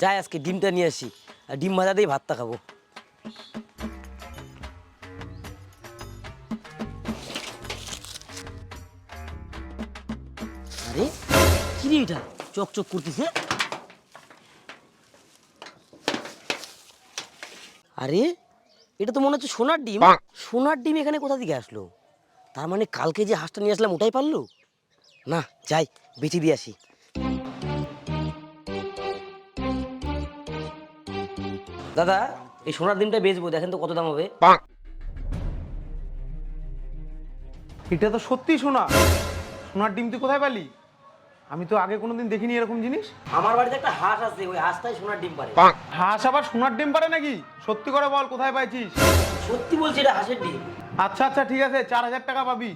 যাই আজকে ডিমটা নিয়ে আসি। আর ডিম ভাজা দিয়ে ভাতটা খাব। আরে কি রে এটা? চক চক করতেছে। আরে এটা তো মনে হচ্ছে সোনার ডিম। সোনার ডিম এখানে কোথা থেকে আসলো? তার মানে কালকে যে হাঁসটা নিয়ে আসলাম ওটাই পারল? না যাই বেঁচে দিয়ে আসি। দাদা এই সোনার ডিমটা বেচবো দেখেন তো কত দাম হবে। এটা তো সত্যি সোনা। সোনার ডিম তুই কোথায় পেলি? আমি তো আগে কোনোদিন দেখিনি এরকম জিনিস। আমার বাড়িতে একটা হাঁস আছে ওই হাঁসটাই সোনার ডিম পারে। হাঁস আবার সোনার ডিম পারে নাকি? সত্যি করে বল কোথায় পাইছিস? সত্যি বলছি এটা হাঁসের ডিম। আচ্ছা আচ্ছা ঠিক আছে চার হাজার টাকা পাবি।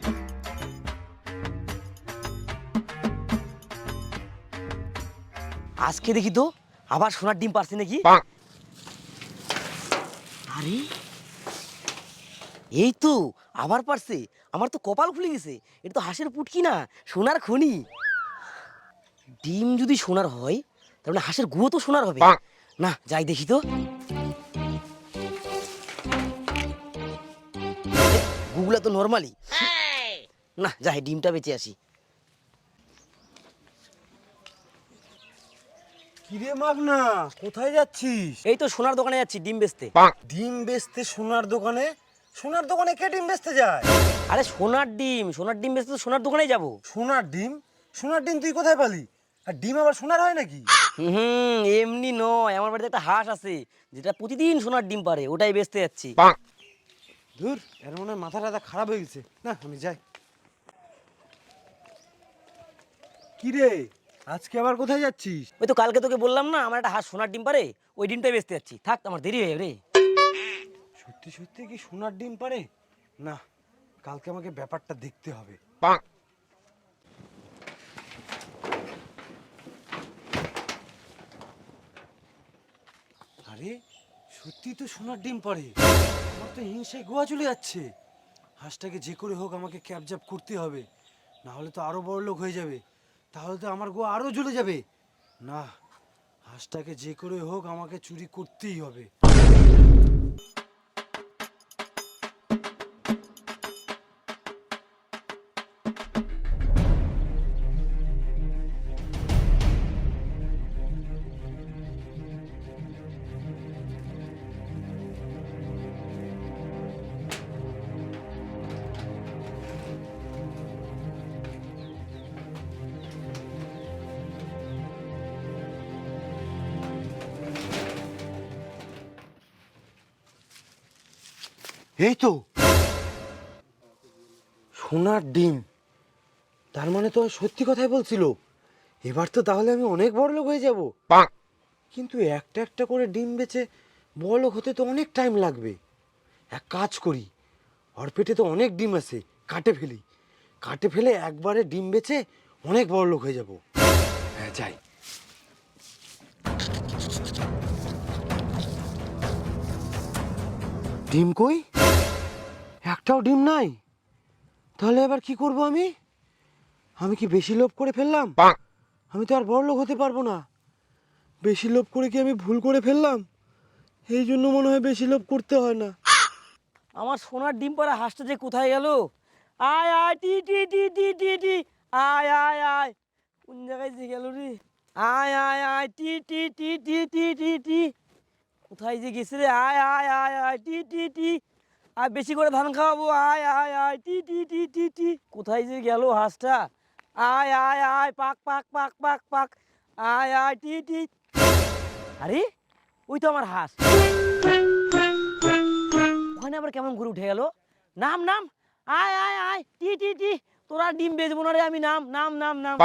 আজকে দেখি তো আবার সোনার ডিম পারছে নাকি? আরে। এই তো আবার পারছে। আমার তো কপাল খুলে গেছে। এটা তো হাঁসের পুটকি না সোনার খনি। ডিম যদি সোনার হয় তার মানে হাঁসের গুঁড়ো তো সোনার হবে। না যাই দেখি তো। গুগলা তো নর্মালি না যাই ডিমটা বেঁচে আসি। কিরে মাগনা কোথায় যাচ্ছিস? এই তো সোনার দোকানে যাচ্ছি ডিম বেচতে। ডিম বেচতে সোনার দোকানে? সোনার দোকানে কে ডিম বেচতে যায়? আরে সোনার ডিম সোনার ডিম বেচতে তো সোনার দোকানেই যাব। সোনার ডিম? সোনার ডিম তুই কোথায় পালি? আর ডিম আবার সোনার হয় নাকি? হুম এমনি নয় আমার বাড়িতে একটা হাঁস আছে যেটা প্রতিদিন সোনার ডিম পারে ওটাই বেচতে যাচ্ছি। ধুর এর মনে হয় মাথা টাথা খারাপ হয়ে গেছে। না আমি যাই। কিরে? আজকে আবার কোথায় যাচ্ছিস? ওই তো কালকে তোকে বললাম না আমার একটা হাঁস সোনার ডিম পারে ওই ডিমটাই বেচতে যাচ্ছি। থাক আমার দেরি হয়ে রে। সত্যি সত্যি কি সোনার ডিম পারে? না কালকে আমাকে ব্যাপারটা দেখতে হবে। আরে সত্যি তো সোনার ডিম পারে। আমার তো হিংসায় গোয়া চলে যাচ্ছে। হাঁসটাকে যে করে হোক আমাকে ক্যাবজাপ করতে হবে। না হলে তো আরও বড় লোক হয়ে যাবে। তাহলে তো আমার গো আরও জ্বলে যাবে। না, হাঁসটাকে যে করে হোক আমাকে চুরি করতেই হবে। এই তো সোনার ডিম। তার মানে তো সত্যি কথাই বলছিল। এবার তো তাহলে আমি অনেক বড় লোক হয়ে যাব। কিন্তু একটা একটা করে ডিম বেচে বড় লোক হতে তো অনেক টাইম লাগবে। এক কাজ করি ওর পেটে তো অনেক ডিম আছে কাটে ফেলি। কাটে ফেলে একবারে ডিম বেচে অনেক বড় লোক হয়ে যাব। হ্যাঁ যাই। ডিম কই? একটাও ডিম নাই। তাহলে এবার কি করব আমি? আমি কি বেশি লোভ করে ফেললাম? আমি তো আর বড় লোক হতে পারব না। বেশি লোভ করে কি আমি ভুল করে ফেললাম? এই জন্য মনে হয় বেশি লোভ করতে হয় না। আমার সোনার ডিম পাড়া হাঁসটা যে কোথায় গেল? আয় আয় টি টি টি টি টি টি। আয় আয় আয়। কোন জায়গায় যে গেল রে? আয় আয় আয় টি টি টি টি টি টি টি। কোথায় যে গেছে রে আয় আয় আয় আয় টি টি টি আর বেশি করে ধান খাওয়াবো আয় আয় আয় টি টি টি টি টি কোথায় যে গেল হাঁসটা আয় আয় আয় পাক পাক পাক পাক পাক আয় আয় টি টি আরে ওই তো আমার হাঁস ওখানে আবার কেমন ঘুরে উঠে গেল নাম নাম আয় আয় আয় টি টি টি তোরা ডিম বেচবো না রে আমি নাম নাম নাম নাম